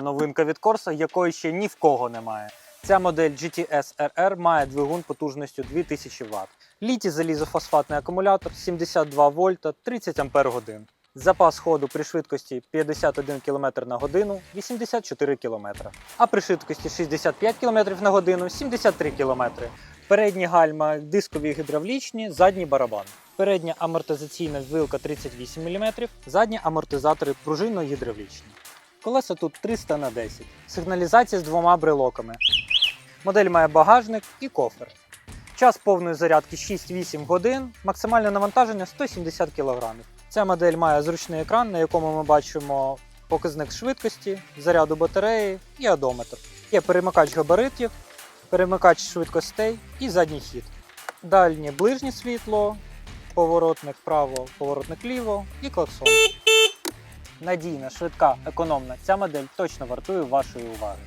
Новинка від Corsa, якої ще ні в кого немає. Ця модель GTS RR має двигун потужністю 2000 Вт. Літій залізофосфатний акумулятор 72 вольта 30 Ампер годин. Запас ходу при швидкості 51 км на годину 84 км, а при швидкості 65 км на годину 73 км. Передні гальма дискові гідравлічні, задній барабан. Передня амортизаційна вилка 38 мм, задні амортизатори пружинно-гідравлічні. Колеса тут 300 на 10. Сигналізація з двома брелоками. Модель має багажник і кофер. Час повної зарядки 6-8 годин, максимальне навантаження 170 кг. Ця модель має зручний екран, на якому ми бачимо показник швидкості, заряду батареї і одометр. Є перемикач габаритів, перемикач швидкостей і задній хід. Дальнє ближнє світло, поворотник вправо, поворотник ліво і клаксон. Надійна, швидка, економна. Ця модель точно вартує вашої уваги.